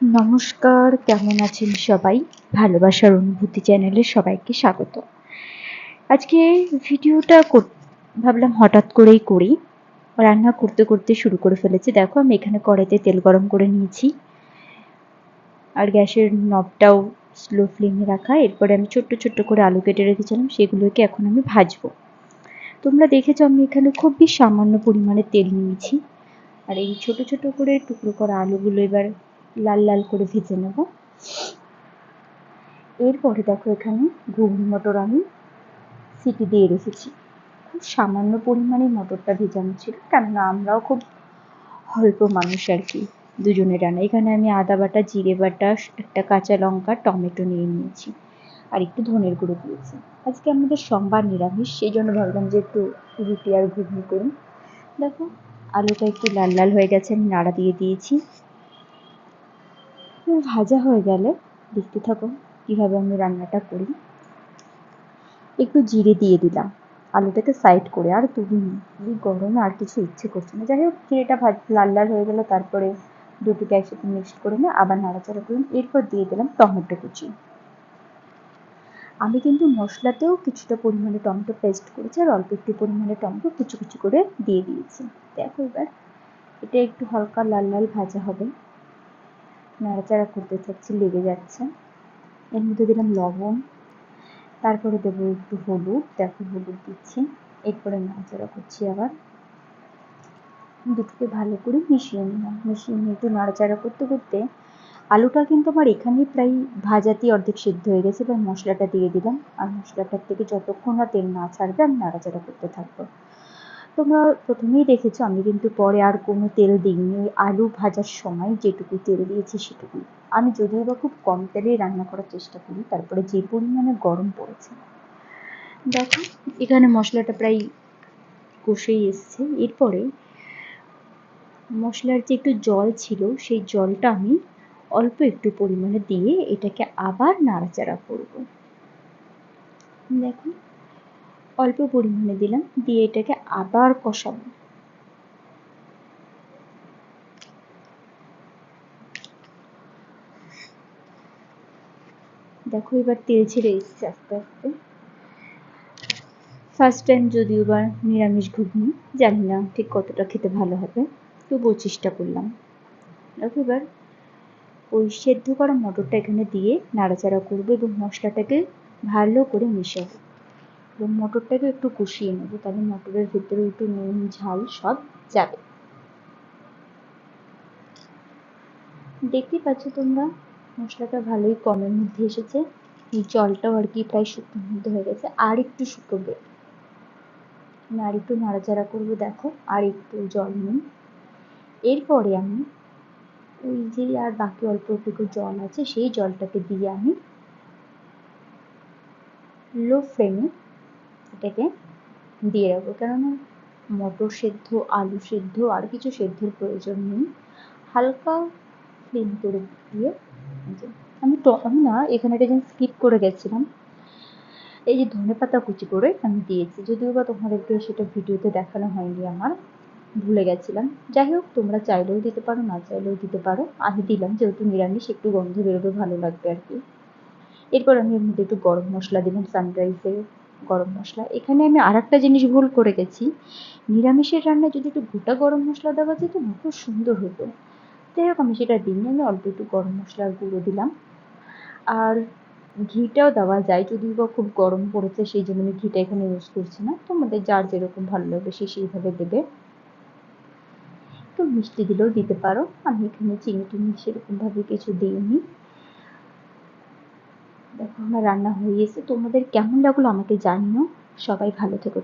নমস্কার, কেমন আছেন সবাই? ভালোবাসার অনুভূতি চ্যানেলে সবাইকে স্বাগত। আজকে ভিডিওটা ভাবলাম হঠাৎ করেই করি। রান্না করতে করতে শুরু করে ফেলেছি। দেখো, আমি এখানে কড়াইতে তেল গরম করে নিয়েছি। আর গ্যাসের নবটাও স্লো ফ্লেমে রাখা। এরপরে আমি ছোট্ট ছোট্ট করে আলু কেটে রেখেছিলাম। সেগুলোকে এখন আমি ভাজবো। তোমরা দেখেছ, আমি এখানে খুবই সামান্য পরিমাণে তেল নিয়েছি। আর এই ছোট ছোট করে টুকরো করা আলুগুলো এবার লাল লাল করে ভেজে নেব। এরপরে দেখো এখানে ঘুগনি মটর আমি সিটি দিয়ে রেখেছি। খুব সামান্য পরিমাণে মটরটা ভেজানো ছিল, কেননা আমরাও খুব অল্প মানুষ আর কি, দুজনে রান্না এখানে আমি আদা বাটা, জিরে বাটা, একটা কাঁচা লঙ্কা, টমেটো নিয়ে নিয়েছি আর একটু ধনের গুঁড়ো দিয়েছি। আজকে আমাদের সোমবার নিরামিষ, সেই জন্য ভাবলাম যে একটু রুটি আর ঘুগনি করুন দেখো, আলুটা একটু লাল লাল হয়ে গেছে, আমি নাড়া দিয়ে দিয়েছি। ভাজা হয়ে গেলে দেখতে থাকো কীভাবে আমি রান্নাটা করি। একটু জিরে দিয়ে দিলাম, আলুটাকে সাইড করে আর তুলিনি। এই গরমে আর কিছু ইচ্ছে করছে না। যাই হোক জিরেটা ভাজ, লাল লাল হয়ে গেলে, তারপরে দুটোকে একসাথে মিক্সড করে নিয়ে আবার নাড়াচাড়া করলাম এরপর দিয়ে দিলাম টমেটো কুচি। আমি কিন্তু মশলাতেও কিছুটা পরিমাণে টমেটো পেস্ট করেছি আর অল্প একটু পরিমাণে টমেটো কুচি কুচি করে দিয়ে দিয়েছি। দেখো এবার, এটা একটু হালকা লাল লাল ভাজা হবে। নাড়াচাড়া করতে থাকছি, লেগে যাচ্ছে। এর মধ্যে দিলাম লবণ, তারপরে দেবো একটু হলুদ। দেখো হলুদ দিচ্ছি, এরপরে নাড়াচাড়া করছি আবার। দুটোকে ভালো করে মিশিয়ে নিলাম। মিশিয়ে নিয়ে একটু নাড়াচাড়া করতে করতে আলুটা কিন্তু আমার এখানেই প্রায় ভাজাতেই অর্ধেক সিদ্ধ হয়ে গেছে, এবার মশলাটা দিয়ে দিলাম। আর মশলাটার থেকে যতক্ষণ না তেল না ছাড়বে, আমি নাড়াচাড়া করতে থাকব। তোমরা প্রথমেই দেখেছ, আমি কিন্তু পরে আর কোনো তেল দিইনি। আলু ভাজার সময় যেটুকু তেল দিয়েছি সেটুকুই। আমি যদিও বা খুব কম তেলেই রান্না করার চেষ্টা করি, তারপরে যে পরিমাণে গরম পড়েছে। দেখো, এখানে মশলাটা প্রায় কষেই এসছে। এরপরে মশলার যে একটু জল ছিল, সেই জলটা আমি অল্প একটু পরিমাণে দিয়ে এটাকে আবার নাড়াচাড়া করব। দেখো অল্প পরিমাণে দিলাম, দিয়ে এটাকে আবার কষাবো। দেখো এবার তেল ছেড়ে এসছে আস্তে আস্তে। ফার্স্ট টাইম যদিও বা নিরামিষ ঘুগনি, জানি না ঠিক কতটা খেতে ভালো হবে, তবুও চেষ্টা করলাম। দেখো এবার ওই সেদ্ধ করা মটরটা এখানে দিয়ে নাড়াচাড়া করব এবং মশলাটাকে ভালো করে মেশাবো। এবং মটরটাকে একটু কষিয়ে নেব, তাহলে মটরের ভেতরে একটু নুন, ঝাল সব যাবে। দেখতেই পাচ্ছ তোমরা, মশলাটা ভালোই কমের মধ্যে এসেছে। এই জলটাও আর কি প্রায় শুকনোর মধ্যে হয়ে গেছে। আর একটু শুকোবে আর একটু নাড়াচাড়া করব, দেখো। আর একটু জল নিই এরপরে আমি ওই যে আর বাকি অল্প একটু জল আছে, সেই জলটাকে দিয়ে আমি লো ফ্লেমে এটাকে দিয়ে রাখব। কেননা মটর সেদ্ধ, আলু সেদ্ধ, আর কিছু সেদ্ধর প্রয়োজন নেই। হালকা ফ্লেম করে দিয়ে আমি তো, আমি না, এখানে একটা জিনিস স্কিপ করে গেছিলাম। এই যে ধনে পাতা কুচি করে আমি দিয়েছি। যদিও বা তোমাদেরকে সেটা ভিডিওতে দেখানো হয়নি আমার, ভুলে গেছিলাম। যাই হোক, তোমরা চাইলেও দিতে পারো, না চাইলেও দিতে পারো। আমি দিলাম, যেহেতু নিরামিষ, একটু গন্ধ বেরোবে, ভালো লাগবে আর কি। এরপর আমি এর মধ্যে একটু গরম মশলা দিলাম সানরাইজের গরম মশলা। এখানে আমি আর একটা জিনিস ভুল করে গেছি। নিরামিষের রান্নায় যদি একটু গোটা গরম মশলা দেওয়া যেত, খুব সুন্দর হতো। যাই হোক আমি সেটা দিইনি, আমি অল্প একটু গরম মশলার গুঁড়ো দিলাম। আর ঘিটাও দেওয়া যায় যদি বা খুব গরম পড়েছে, সেই জন্য আমি ঘিটা এখানে ইউজ করছি না। তোমাদের যার যেরকম ভালো লাগবে, সে সেইভাবে দেবে। একটু মিষ্টি দিলেও দিতে পারো। আমি এখানে চিনি টিনি সেরকমভাবে কিছু দিইনি। দেখো আমার রান্না হয়ে গেছে। তোমাদের কেমন লাগল আমাকে জানিও। সবাই ভালো থেকো